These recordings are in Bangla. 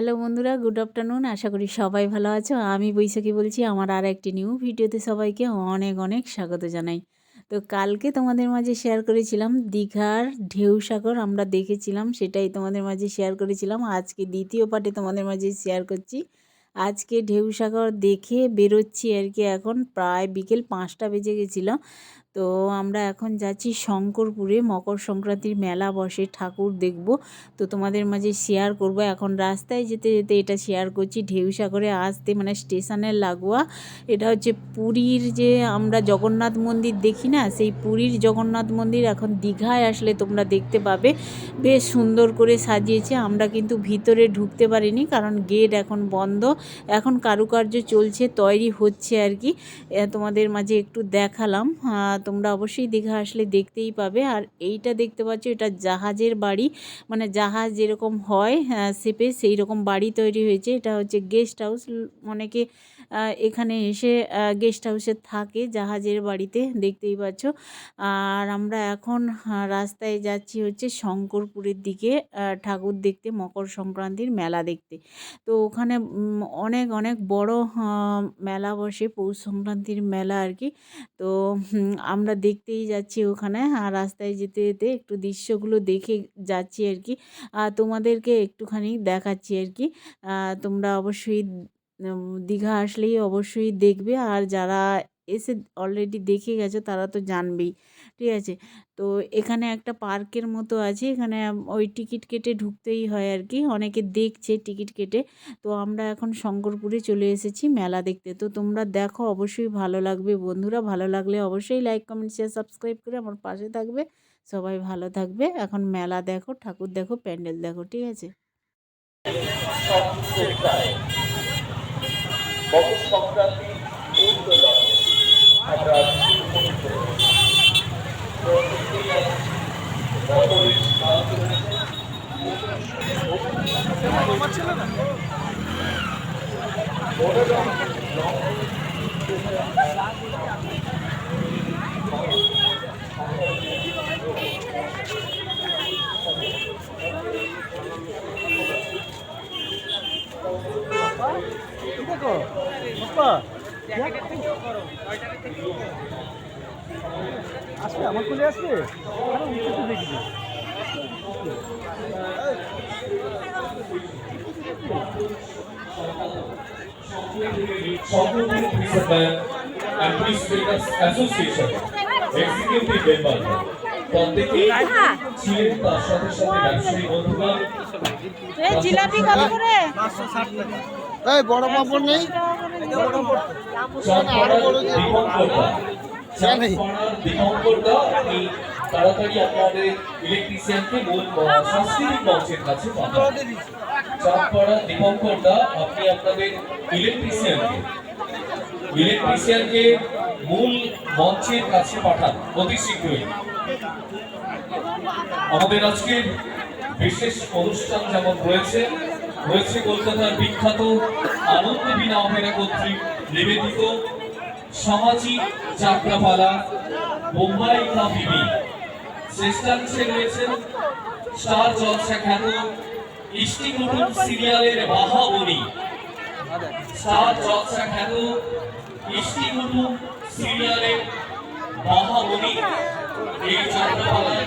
হ্যালো বন্ধুরা, গুড আফটারনুন। আশা করি সবাই ভালো আছো। আমি বৈশাখী বলছি, আমার আর একটি নিউ ভিডিওতে সবাইকে অনেক অনেক স্বাগত জানাই। তো কালকে তোমাদের মাঝে শেয়ার করেছিলাম দীঘার ঢেউ সাগর, আমরা দেখেছিলাম, সেটাই তোমাদের মাঝে শেয়ার করেছিলাম। আজকে দ্বিতীয় পার্টে তোমাদের মাঝে শেয়ার করছি। আজকে ঢেউ সাগর দেখে বেরোচ্ছি আর কি এখন, প্রায় বিকেল পাঁচটা বেজে গেছিল। তো আমরা এখন যাচ্ছি শঙ্করপুরে। মকর সংক্রান্তির মেলা বসে, ঠাকুর দেখব। তো তোমাদের মাঝে শেয়ার করব। এখন রাস্তায় যেতে যেতে এটা শেয়ার করছি, ঢেউ সাগরে আসতে মানে স্টেশনের লাগোয়া। এটা হচ্ছে পুরীর যে আমরা জগন্নাথ মন্দির দেখি না, সেই পুরীর জগন্নাথ মন্দির এখন দীঘায় আসলে তোমরা দেখতে পাবে। বেশ সুন্দর করে সাজিয়েছে। আমরা কিন্তু ভিতরে ঢুকতে পারিনি কারণ গেট এখন বন্ধ। এখন কারুকার্য চলছে, তৈরি হচ্ছে আর কি। তোমাদের মাঝে একটু দেখালাম। তোমরা অবশ্যই দীঘা আসলে দেখতেই পাবে। আর এইটা দেখতে পাচ্ছ, এটা জাহাজের বাড়ি। মানে জাহাজ যেরকম হয় শেপে সেই রকম বাড়ি তৈরি হয়েছে। এটা হচ্ছে গেস্ট হাউস অনেকে এখানে এসে গেস্ট হাউসে থাকে, জাহাজের বাড়িতে, দেখতেই পাচ্ছ। আর আমরা এখন রাস্তায় যাচ্ছি হচ্ছে শঙ্করপুরের দিকে ঠাকুর দেখতে, মকর সংক্রান্তির মেলা দেখতে। তো ওখানে অনেক অনেক বড় মেলা বসে, পৌষ সংক্রান্তির মেলা আর কি। তো আমরা দেখতেই যাচ্ছি ওখানে, আর রাস্তায় যেতে যেতে একটু দৃশ্যগুলো দেখে যাচ্ছি আর কি। তোমাদেরকে একটুখানি দেখাচ্ছি আর কি। তোমরা অবশ্যই দীঘা আসলেই অবশ্যই দেখবে। আর যারা এসে অলরেডি দেখে গেছো, তারা তো জানবেই, ঠিক আছে? তো এখানে একটা পার্কের মতো আছে, এখানে ওই টিকিট কেটে ঢুকতেই হয় আর কি অনেকে দেখছে টিকিট কেটে। তো আমরা এখন শঙ্করপুরে চলে এসেছি মেলা দেখতে। তো তোমরা দেখো, অবশ্যই ভালো লাগবে বন্ধুরা। ভালো লাগলে অবশ্যই লাইক কমেন্ট শেয়ার সাবস্ক্রাইব করে আমার পাশে থাকবে। সবাই ভালো থাকবে। এখন মেলা দেখো, ঠাকুর দেখো, প্যান্ডেল দেখো, ঠিক আছে? সংক্রান্তি আমরা তোমার ছিল না দেখো আসবে আমার কোলে আসবে দেখবি প্রত্যেকেই ছিলেন তার সাথে সাথে ব্যবসায়ী বন্ধুগণ জিলাপি কত করে? এই বড় পাপড় নেই। চাঁদপাড়ার দীপঙ্করদা চাঁদপাড়ার দীপঙ্করদা আপনি তাড়াতাড়ি আপনাদের ইলেকট্রিশিয়ানকে মূল সাংস্কৃতিক মঞ্চের কাছে চাঁদপাড়া দীপঙ্করদা আপনি আপনাদের ইলেকট্রিশিয়ানকে ইলেকট্রিশিয়ানকে মূল মঞ্চের কাছে পাঠান অতি শীঘ্রই। আমাদের আজকের বিশেষ অনুষ্ঠান যেমন রয়েছে রয়েছে কলকাতার বিখ্যাত আনন্দ বিনা অপেরা কর্তৃক নিবেদিত সামাজিক যাত্রাপালা বোম্বাই কা বিবি। শ্রেষ্ঠাংশে রয়েছেন স্টার জলসা খ্যাত ইষ্টি সিরিয়ালের বাহাবলী। স্টার জলসা খ্যাত ইষ্টি সিরিয়ালের বাহাবলী এই যাত্রাপালায়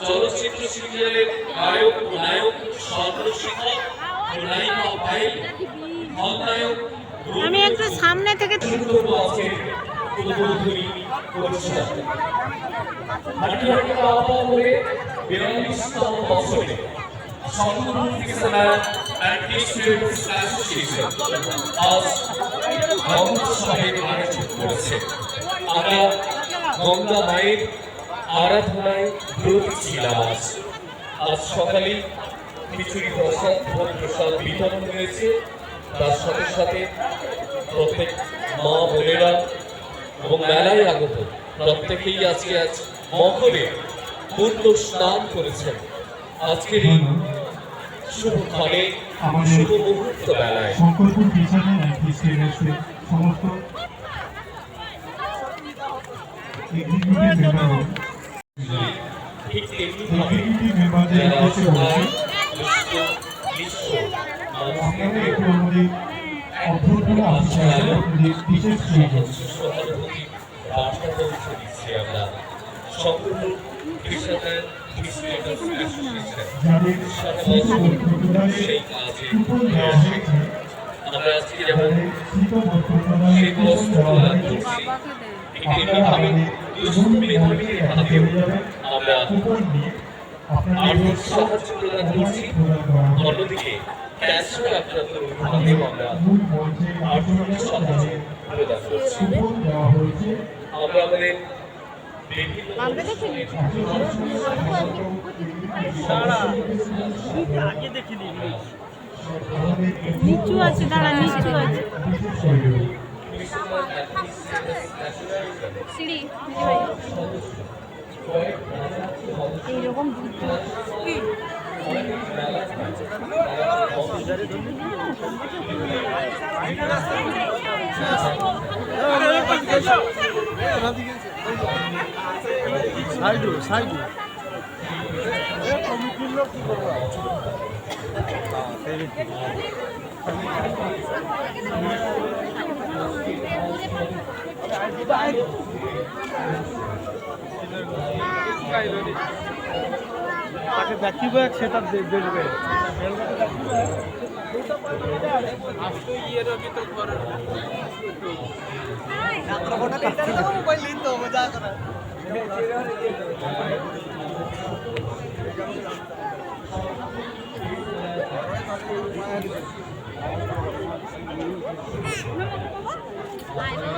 চলচ্চিত্র সিরিয়ালের গায়ক নায়ক সর্বশিক্ষক নায়িকা পায়েল খলনায়ক আমি একটু সামনে থেকে আমরা গঙ্গা মায়ের আরাধনায় ব্রতী ছিলাম আজ। আজ সকালে খিচুড়ি প্রসাদ ভোগ প্রসাদ বিতরণ হয়েছে। তার সাথে সাথে প্রত্যেক মা বোনেরা এবং মেলায় আগত প্রত্যেকেই আজকে আজ মকরে পূর্ণ স্নান করেছেন। আজকের এই শুভ ক্ষণে শুভ মুহূর্ত বেলায় সমস্ত ঠিক তেমনিভাবে যারা অসহায় আমাদের অভ্যর্থনা পৌঁছে দিচ্ছি আমরা হয়েছে আমরা আজকে যেমন সেই বস্ত্র করছি আমাদের দুস্থ তরুণ মেধাবীদের হাতেও আর্থিক সাহায্য প্রদান করছি অন্যদিকে ক্যান্সার আক্রান্ত নিচু আছে দাঁড়া নিচু আছে সিঁড়ি এইরকম সাইডু সাইডু। তাকে দেখিব সেটা দেখবে। আয় বাবা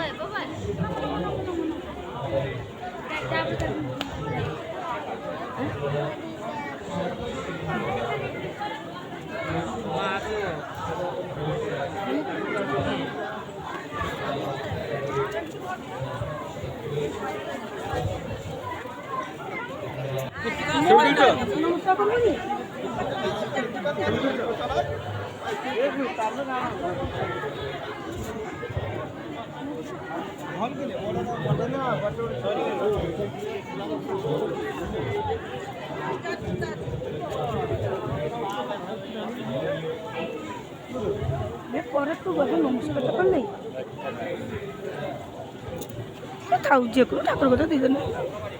পরে তো বলে নমস্কার ব্যাপার নেই। থাক যে কোনো ঠাকুর কথা দিবেন নমস্কার